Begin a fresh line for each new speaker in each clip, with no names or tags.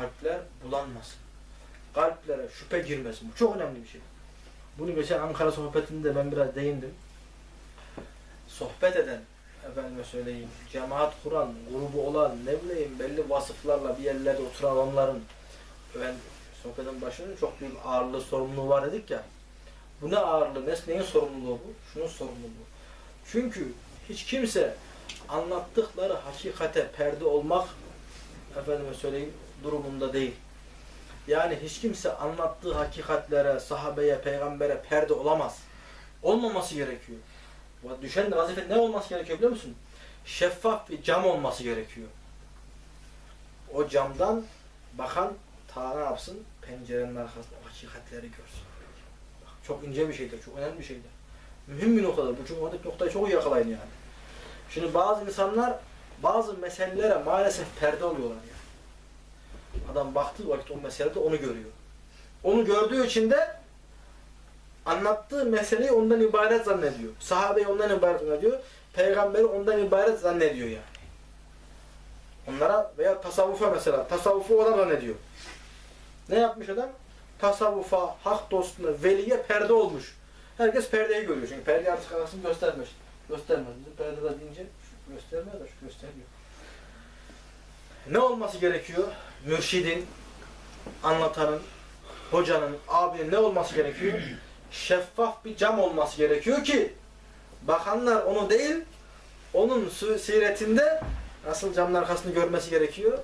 kalpler bulanmasın. Kalplere şüphe girmesin. Bu çok önemli bir şey. Bunu geçen Ankara sohbetinde ben biraz değindim. Sohbet eden, efendime söyleyeyim, cemaat kuran, grubu olan, ne bileyim belli vasıflarla bir yerlerde oturan adamların ben sohbetin başında çok büyük ağırlığı, sorumluluğu var dedik ya. Bu ne ağırlığı, ne, neyin sorumluluğu bu? Şunun sorumluluğu. Çünkü hiç kimse anlattıkları hakikate perde olmak efendime söyleyeyim durumunda değil. Yani hiç kimse anlattığı hakikatlere, sahabeye, peygambere perde olamaz. Olmaması gerekiyor. Düşen vazife ne olması gerekiyor biliyor musun? Şeffaf bir cam olması gerekiyor. O camdan bakan ta ne yapsın? Pencerenin arkasında hakikatleri görsün. Bak, çok ince bir şeydir, çok önemli bir şeydir. Mühim bir noktadır. Bu çünkü noktayı çok iyi yakalayın yani. Şimdi bazı insanlar bazı meselelere maalesef perde oluyorlar yani. Adam baktığı vakit o meselede onu görüyor. Onu gördüğü için de anlattığı meseleyi ondan ibaret zannediyor. Sahabeyi ondan ibaret zannediyor. Peygamberi ondan ibaret zannediyor yani. Onlara veya tasavvufa mesela. Tasavvufu o da zannediyor. Ne yapmış adam? Tasavvufa, hak dostuna, veliye perde olmuş. Herkes perdeyi görüyor. Çünkü perde artık arasını göstermiş. Göstermez. Bizim perde de deyince şu göstermiyor da şu gösteriyor. Ne olması gerekiyor? Mürşidin, anlatanın, hocanın, abinin ne olması gerekiyor? Şeffaf bir cam olması gerekiyor ki bakanlar onu değil, onun siretinde nasıl camın arkasını görmesi gerekiyor?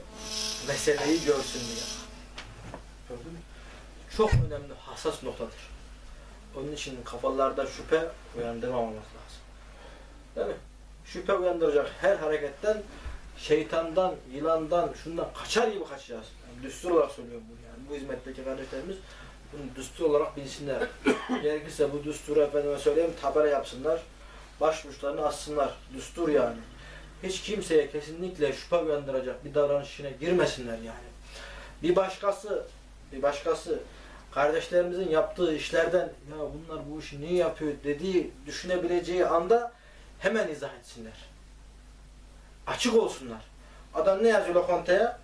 Meseleyi görsün diye. Gördün mü? Çok önemli, hassas noktadır. Onun için kafalarda şüphe uyandırmamamız lazım. Değil mi? Şüphe uyandıracak her hareketten şeytandan, yılandan, şundan kaçar gibi kaçacağız. Yani düstur olarak söylüyorum bunu yani. Bu hizmetteki kardeşlerimiz bunu düstur olarak bilsinler. Gerekirse bu düsturu efendime söyleyeyim tabela yapsınlar. Başvuruşlarını assınlar. Düstur yani. Hiç kimseye kesinlikle şüphe uyandıracak bir davranış içine girmesinler yani. Bir başkası, bir başkası kardeşlerimizin yaptığı işlerden ya bunlar bu işi niye yapıyor dediği düşünebileceği anda hemen izah etsinler. Açık olsunlar. Adam ne yazıyor lokantaya?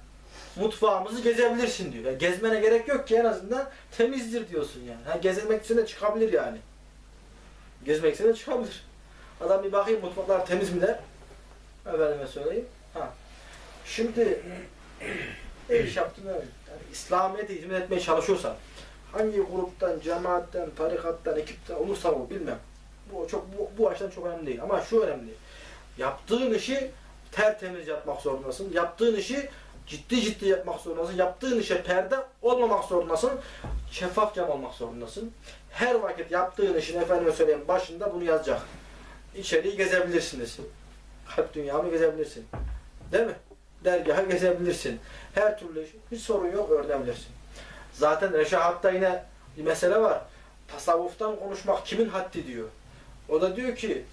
Mutfağımızı gezebilirsin diyor. Yani gezmene gerek yok ki en azından temizdir diyorsun yani. Ha, gezmek için de çıkabilir yani. Gezmek için de çıkabilir. Adam bir bakayım mutfaklar temiz mi der. Efendime söyleyeyim. Ha. Şimdi ne iş yaptın öyle. Yani İslamiyet'e hizmet etmeye çalışıyorsan hangi gruptan, cemaatten, tarikattan, ekipten olursa ol bilmem. Bu çok bu, bu açıdan çok önemli değil. Ama şu önemli. Yaptığın işi tertemiz yapmak zorundasın. Yaptığın işi ciddi ciddi yapmak zorundasın. Yaptığın işe perde olmamak zorundasın. Şeffaf cam olmak zorundasın. Her vakit yaptığın işin efendime söyleyeyim başında bunu yazacak. İçeriği gezebilirsiniz. Kalp dünyamı gezebilirsin. Değil mi? Dergahı gezebilirsin. Her türlü hiç sorun yok öğrenebilirsin. Zaten Reşahat'ta yine bir mesele var. Tasavvuftan konuşmak kimin haddi diyor. O da diyor ki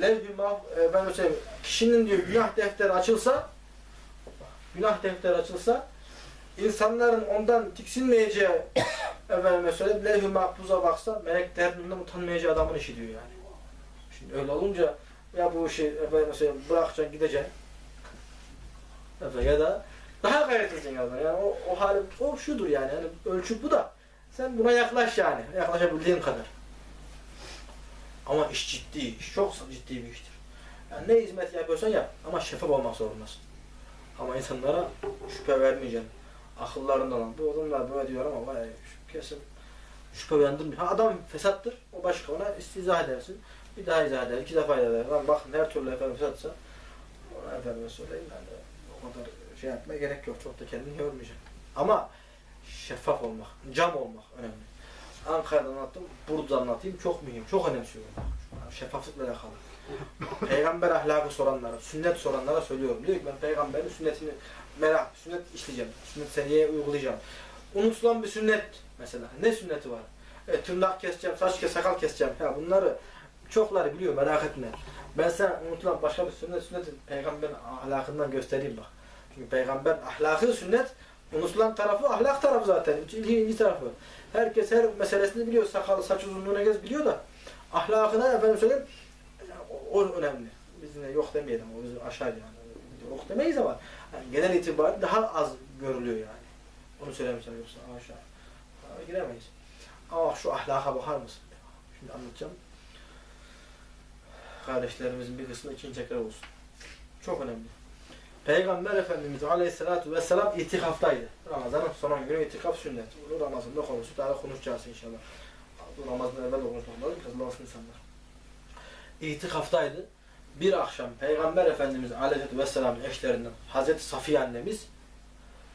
levh-i e, ben söyleyeyim, kişinin diyor günah defteri açılsa günah defteri açılsa insanların ondan tiksinmeyeceği efendime söyleyeyim levh-i mahfuza baksa meleklerin ondan utanmayacağı adamın işi diyor yani. Şimdi öyle olunca ya bu işi efendime söyleyeyim bırakacaksın gideceksin Efendim, ya da daha gayret edeceksin yani. yani o, o hali o şudur yani. yani ölçü bu da sen buna yaklaş yani. Yaklaşabildiğin kadar. Ama iş ciddi, iş çok ciddi bir iştir. Yani ne hizmet yapıyorsan yap ama şeffaf olmak zorundasın. Ama insanlara şüphe vermeyeceksin. Akıllarından al. Bu adamlar böyle diyor ama vay kesin şüphe uyandırmıyor. Ha adam fesattır. O başka ona istizah edersin. Bir daha izah eder. iki defa eder. Lan bakın her türlü efendim fesatsa ona efendime söyleyeyim yani o kadar şey yapmaya gerek yok. Çok da kendini yormayacak. Ama şeffaf olmak, cam olmak önemli. Ankara'da anlattım, burada anlatayım. Çok mühim, çok önemsiyorum. Şeffaflıkla alakalı. Peygamber ahlakı soranlara, sünnet soranlara söylüyorum. Diyor ki ben peygamberin sünnetini merak, sünnet işleyeceğim. Sünnet seneye uygulayacağım. Unutulan bir sünnet mesela. Ne sünneti var? E, tırnak keseceğim, saç kes, sakal keseceğim. Ya bunları çokları biliyor merak etme. Ben sana unutulan başka bir sünnet, sünnetin peygamberin ahlakından göstereyim bak. Çünkü peygamber ahlakı sünnet, unutulan tarafı ahlak tarafı zaten. İkinci tarafı. Herkes her meselesini biliyor. Sakalı, saç uzunluğunu herkes biliyor da ahlakına efendim söyleyeyim o, önemli. Biz yine yok demeyelim. O bizi aşağı yani. Yok demeyiz ama Yani genel itibariyle daha az görülüyor yani. Onu söylemeye çalışıyorsun. Aşağı. Aa, giremeyiz. Ama şu ahlaka bakar mısın? Şimdi anlatacağım. Kardeşlerimizin bir kısmı için tekrar olsun. Çok önemli. Peygamber Efendimiz Aleyhisselatü Vesselam itikaftaydı. Ramazan'ın son 10 günü itikaf sünnet. Bunu Ramazan'da konuşup daha da konuşacağız inşallah. Bu Ramazan'dan evvel konuşmak lazım. Kazanmasın insanlar. İtikaftaydı. Bir akşam Peygamber Efendimiz Aleyhisselatü Vesselam'ın eşlerinden Hazreti Safiye annemiz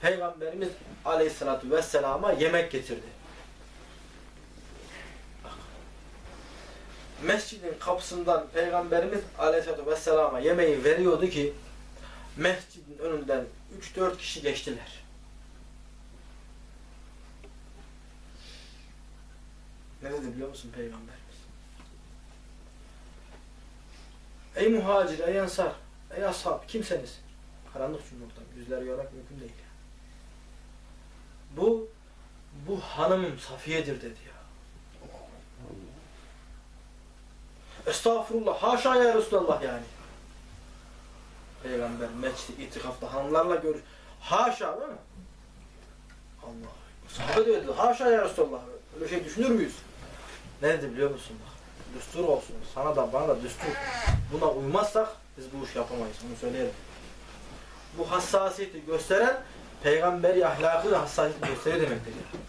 Peygamberimiz Aleyhisselatü Vesselam'a yemek getirdi. Mescidin kapısından Peygamberimiz Aleyhisselatü Vesselam'a yemeği veriyordu ki mescidin önünden 3-4 kişi geçtiler. Ne dedi biliyor musun Peygamberimiz? Ey muhacir, ey ensar, ey ashab, kimseniz? Karanlık çünkü ortam. Yüzleri görmek mümkün değil. Bu, bu hanımım Safiye'dir dedi ya. Estağfurullah, haşa ya Resulallah yani. Peygamber mescid itikafta hanımlarla görüş. Haşa değil mi? Allah. Sahabe de dedi. Haşa ya Resulallah. Öyle şey düşünür müyüz? Ne dedi biliyor musun bak? Düstur olsun. Sana da bana da düstur. Buna uymazsak biz bu işi yapamayız. Onu söyleyelim. Bu hassasiyeti gösteren peygamberi ahlakı ve hassasiyeti gösteriyor demektir. Yani.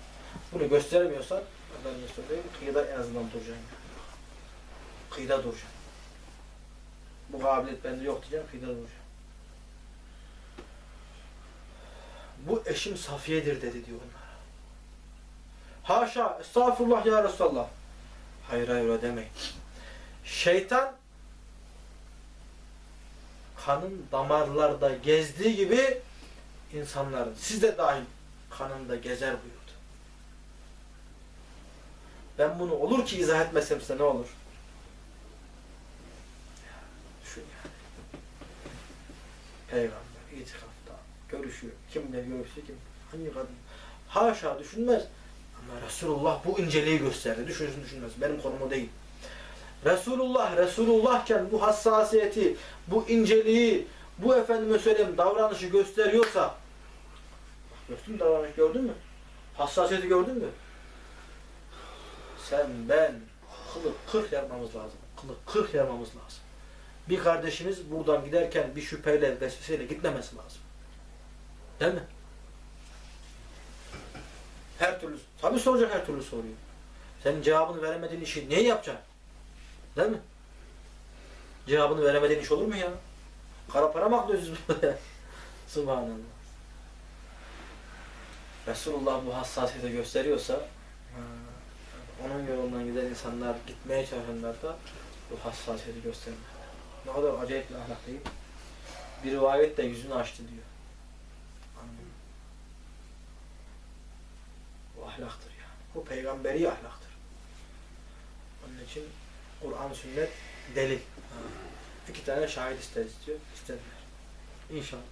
Bunu gösteremiyorsan ben de söyleyeyim kıyıda en azından duracaksın. Kıyıda duracaksın. Bu kabiliyet bende yok diyeceğim, kıyıda duracağım. Bu eşim Safiye'dir dedi diyor onlara. Haşa, estağfurullah ya Resulallah. Hayır hayır demeyin. Şeytan kanın damarlarda gezdiği gibi insanların, siz de dahil kanında gezer buyurdu. Ben bunu olur ki izah etmesem size ne olur? Düşün yani. Peygamber itikafta görüşüyor. Kimle görüşüyor kim? Hangi kadın? Haşa düşünmez. Ama Resulullah bu inceliği gösterdi. Düşünsün düşünmez. Benim konumu değil. Resulullah, Resulullahken bu hassasiyeti, bu inceliği, bu efendime söyleyeyim davranışı gösteriyorsa gördün mü davranış gördün mü? Hassasiyeti gördün mü? Sen, ben, kılık kırk yapmamız lazım. Kılık kırk yapmamız lazım. Bir kardeşimiz buradan giderken bir şüpheyle, vesveseyle gitmemesi lazım. Değil mi? Her türlü, tabii soracak her türlü soruyu. Senin cevabını veremediğin işi niye yapacaksın? Değil mi? Cevabını veremediğin iş olur mu ya? Kara para mı aklıyoruz burada? Subhanallah. Resulullah bu hassasiyeti gösteriyorsa onun yolundan giden insanlar, gitmeye çalışanlar da bu hassasiyeti göstermez. Ne kadar acayip bir ahlak değil? Bir rivayet de yüzünü açtı diyor. Anladın mı? Bu ahlaktır yani. Bu peygamberi ahlaktır. Onun için Kur'an, sünnet, delil. Ha. İki tane şahit isteriz diyor. İstediler. İnşallah.